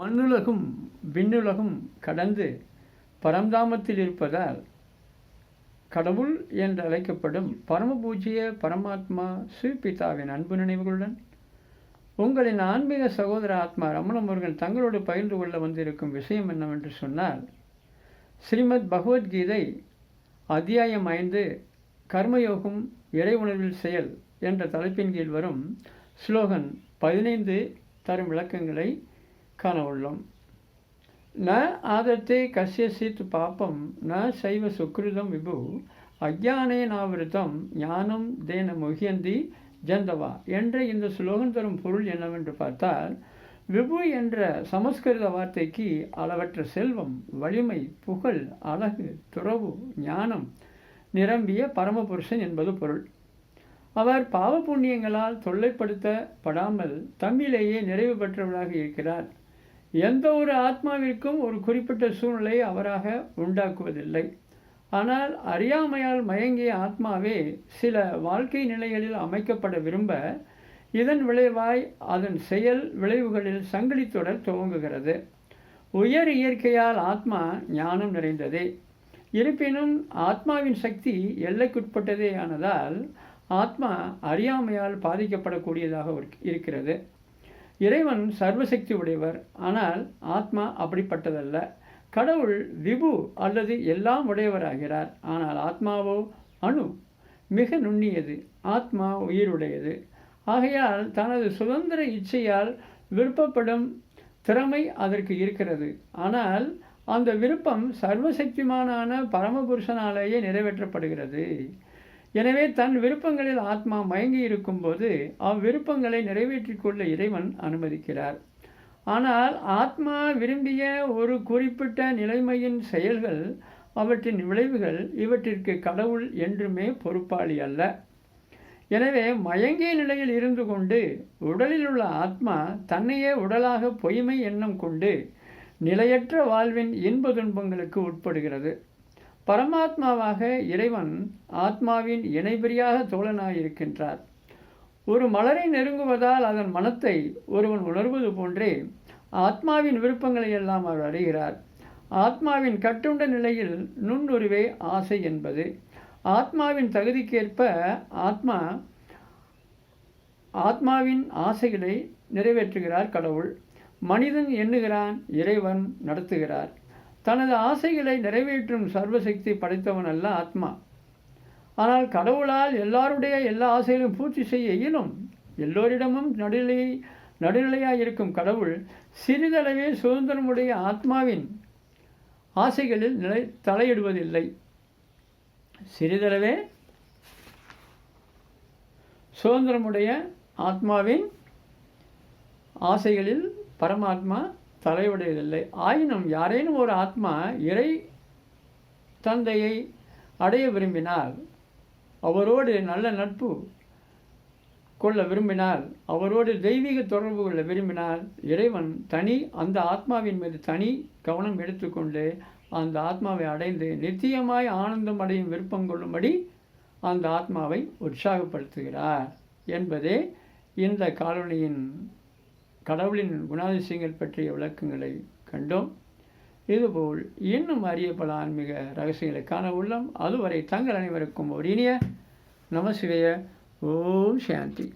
மண்ணுலகும் விண்ணுலகும் கடந்து பரந்தாமத்தில் இருப்பதால் கடவுள் என்று அழைக்கப்படும் பரமபூஜ்ய பரமாத்மா ஸ்ரீபிதாவின் அன்பு நினைவுகளுடன் உங்களின் ஆன்மீக சகோதர ஆத்மா ரமணமுருகன் தங்களோடு பகிர்ந்து கொள்ள வந்திருக்கும் விஷயம் என்னவென்று சொன்னால் ஸ்ரீமத் பகவத்கீதை அத்தியாயம் ஐந்து கர்மயோகம் இறை உணர்வில் செயல் என்ற தலைப்பின் கீழ் வரும் ஸ்லோகன் பதினைந்து தரும் விளக்கங்களை காண ந ஆதத்தை கசியசித் பாப்பம் ந சைவ சுக்ருதம் விபு அஜானே ஞானம் தேன முகியந்தி ஜந்தவா என்ற இந்த ஸ்லோகம் தரும் பொருள் என்னவென்று பார்த்தால் விபு என்ற சமஸ்கிருத வார்த்தைக்கு அளவற்ற செல்வம் வலிமை புகழ் அழகு துறவு ஞானம் நிரம்பிய பரமபுருஷன் என்பது பொருள். அவர் பாவ புண்ணியங்களால் தொல்லைப்படுத்தப்படாமல் தம்மிலேயே நிறைவு பெற்றவராக இருக்கிறார். எந்த ஒரு ஆத்மாவிற்கும் ஒரு குறிப்பிட்ட சூழ்நிலையை அவராக உண்டாக்குவதில்லை. ஆனால் அறியாமையால் மயங்கிய ஆத்மாவே சில வாழ்க்கை நிலைகளில் அமைக்கப்பட விரும்ப இதன் விளைவாய் அதன் செயல் விளைவுகளில் சங்கிலித்தொடர் துவங்குகிறது. உயர் இயற்கையால் ஆத்மா ஞானம் நிறைந்ததே. இருப்பினும் ஆத்மாவின் சக்தி எல்லைக்குட்பட்டதே ஆனதால் ஆத்மா அறியாமையால் பாதிக்கப்படக்கூடியதாக இருக்கிறது. இறைவன் சர்வசக்தி உடையவர். ஆனால் ஆத்மா அப்படிப்பட்டதல்ல. கடவுள் விபு அல்லது எல்லாம் உடையவராகிறார். ஆனால் ஆத்மாவோ அணு மிக நுண்ணியது. ஆத்மா உயிருடையது. ஆகையால் தனது சுதந்திர இச்சையால் விருப்பப்படும் திறமை அதற்கு இருக்கிறது. ஆனால் அந்த விருப்பம் சர்வசக்திமானான பரமபுருஷனாலேயே நிறைவேற்றப்படுகிறது. எனவே தன் விருப்பங்களில் ஆத்மா மயங்கி இருக்கும்போது அவ்விருப்பங்களை நிறைவேற்றிக் கொள்ள இறைவன் அனுமதிக்கிறார். ஆனால் ஆத்மா விரும்பிய ஒரு குறிப்பிட்ட நிலைமையின் செயல்கள் அவற்றின் விளைவுகள் இவற்றிற்கு கடவுள் என்றுமே பொறுப்பாளி அல்ல. எனவே மயங்கிய நிலையில் இருந்து கொண்டு உடலில் உள்ள ஆத்மா தன்னையே உடலாக பொய்மை எண்ணம் கொண்டு நிலையற்ற வாழ்வின் இன்ப துன்பங்களுக்கு உட்படுகிறது. பரமாத்மாவாக இறைவன் ஆத்மாவின் இணைபிரியாக தோழனாயிருக்கின்றார் ஒரு மலரை நெருங்குவதால் அதன் மனத்தை ஒருவன் உணர்வது போன்றே ஆத்மாவின் விருப்பங்களை எல்லாம் அவர் அறிகிறார். ஆத்மாவின் கட்டுண்ட நிலையில் நுண்ணுருவே ஆசை என்பது. ஆத்மாவின் தகுதிக்கேற்ப ஆத்மா ஆத்மாவின் ஆசைகளை நிறைவேற்றுகிறார் கடவுள். மனிதன் எண்ணுகிறான் இறைவன் நடத்துகிறார். தனது ஆசைகளை நிறைவேற்றும் சர்வசக்தி படைத்தவன் அல்ல ஆத்மா. ஆனால் கடவுளால் எல்லாருடைய எல்லா ஆசைகளையும் பூர்த்தி செய்ய இயலும். எல்லோரிடமும் நடுநிலை நடுநிலையாக இருக்கும் கடவுள் சிறிதளவே சுதந்திரமுடைய ஆத்மாவின் ஆசைகளில் நிலை தலையிடுவதில்லை. சிறிதளவே சுதந்திரமுடைய ஆத்மாவின் ஆசைகளில் பரமாத்மா தலையுடையதில்லை ஆயினும் யாரேனும் ஒரு ஆத்மா இறை தந்தையை அடைய விரும்பினால் அவரோடு நல்ல நட்பு கொள்ள விரும்பினால் அவரோடு தெய்வீக தொடர்பு கொள்ள விரும்பினால் இறைவன் தனி அந்த ஆத்மாவின் மீது தனி கவனம் எடுத்துக்கொண்டு அந்த ஆத்மாவை அடைந்து நித்தியமாய் ஆனந்தம் அடையும் விருப்பம் கொள்ளும்படி அந்த ஆத்மாவை உற்சாகப்படுத்துகிறார் என்பதே இந்த காலனியின் கடவுளின் குணாதிசயங்கள் பற்றிய விளக்கங்களை கண்டோம். இதுபோல் இன்னும் அறிய பல ஆன்மீக ரகசியங்களை காண உள்ளோம். அதுவரை தங்கள் அனைவருக்கும் ஒரு இனிய நமசிவைய ஓம் சாந்தி.